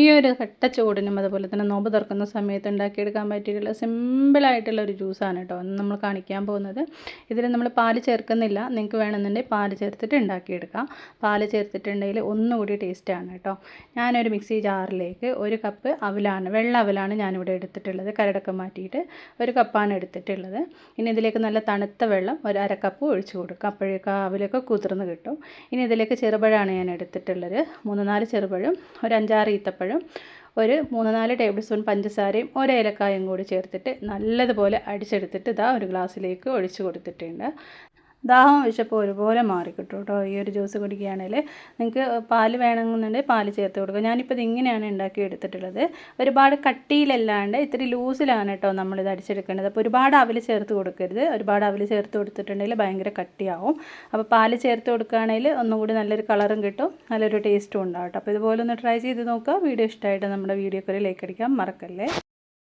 ഈ ഒരു കട്ട ചൂടിനും അതുപോലെ തന്നെ നോമ്പ് തുറക്കുന്ന സമയത്ത് ഉണ്ടാക്കിയെടുക്കാൻ പറ്റിയിട്ടുള്ള സിമ്പിളായിട്ടുള്ള ഒരു ജ്യൂസാണ് കേട്ടോ. അന്ന് നമ്മൾ കാണിക്കാൻ പോകുന്നത്. ഇതിൽ നമ്മൾ പാൽ ചേർക്കുന്നില്ല. നിങ്ങൾക്ക് വേണമെന്നുണ്ടെങ്കിൽ പാൽ ചേർത്തിട്ട് ഉണ്ടാക്കിയെടുക്കാം. പാൽ ചേർത്തിട്ടുണ്ടെങ്കിൽ ഒന്നുകൂടി ടേസ്റ്റാണ് കേട്ടോ. ഞാനൊരു മിക്സി ജാറിലേക്ക് ഒരു കപ്പ് അവലാണ് വെള്ള അവലാണ് ഞാനിവിടെ എടുത്തിട്ടുള്ളത്. കരടൊക്കെ മാറ്റിയിട്ട് ഒരു കപ്പാണ് എടുത്തിട്ടുള്ളത്. ഇനി ഇതിലേക്ക് നല്ല തണുത്ത വെള്ളം ഒരു അരക്കപ്പ് ഒഴിച്ചു കൊടുക്കുക അപ്പോഴേക്കും ആ അവലൊക്കെ കുതിർന്ന് കിട്ടും. ഇനി ഇതിലേക്ക് ചെറുപഴമാണ് ഞാൻ എടുത്തിട്ടുള്ളത്. മൂന്ന് നാല് ചെറുപഴം ഒരു അഞ്ചാറ് ഈത്തപ്പഴം ഒരു മൂന്ന് നാല് ടേബിൾ സ്പൂൺ പഞ്ചസാരയും ഒരു ഏലക്കായും കൂടി ചേർത്തിട്ട് നല്ലതുപോലെ അടിച്ചെടുത്തിട്ട് ഇതാ ഒരു ഗ്ലാസ്സിലേക്ക് ഒഴിച്ചു കൊടുത്തിട്ടുണ്ട്. ദാഹം വിശപ്പും ഒരുപോലെ മാറിക്കിട്ടും കേട്ടോ. ഈ ഒരു ജ്യൂസ് കുടിക്കുകയാണെങ്കിൽ നിങ്ങൾക്ക് പാൽ വേണമെന്നുണ്ടെങ്കിൽ പാൽ ചേർത്ത് കൊടുക്കുക. ഞാനിപ്പോൾ ഇത് ഇങ്ങനെയാണ് ഉണ്ടാക്കി എടുത്തിട്ടുള്ളത്. ഒരുപാട് കട്ടിയിലല്ലാണ്ട് ഇത്തിരി ലൂസിലാണ് കേട്ടോ നമ്മളിത് അടിച്ചെടുക്കേണ്ടത്. അപ്പോൾ ഒരുപാട് അവൽ ചേർത്ത് കൊടുക്കരുത്. ഒരുപാട് അവൽ ചേർത്ത് കൊടുത്തിട്ടുണ്ടെങ്കിൽ ഭയങ്കര കട്ടിയാവും. അപ്പോൾ പാൽ ചേർത്ത് കൊടുക്കുകയാണെങ്കിൽ ഒന്നുകൂടി നല്ലൊരു കളറും കിട്ടും. നല്ലൊരു ടേസ്റ്റും ഉണ്ടാവും കേട്ടോ. അപ്പോൾ ഇതുപോലെ ഒന്ന് ട്രൈ ചെയ്ത് നോക്കുക. വീഡിയോ ഇഷ്ടമായിട്ട് നമ്മുടെ വീഡിയോക്കൊരു ലൈക്ക് അടിക്കാൻ മറക്കല്ലേ?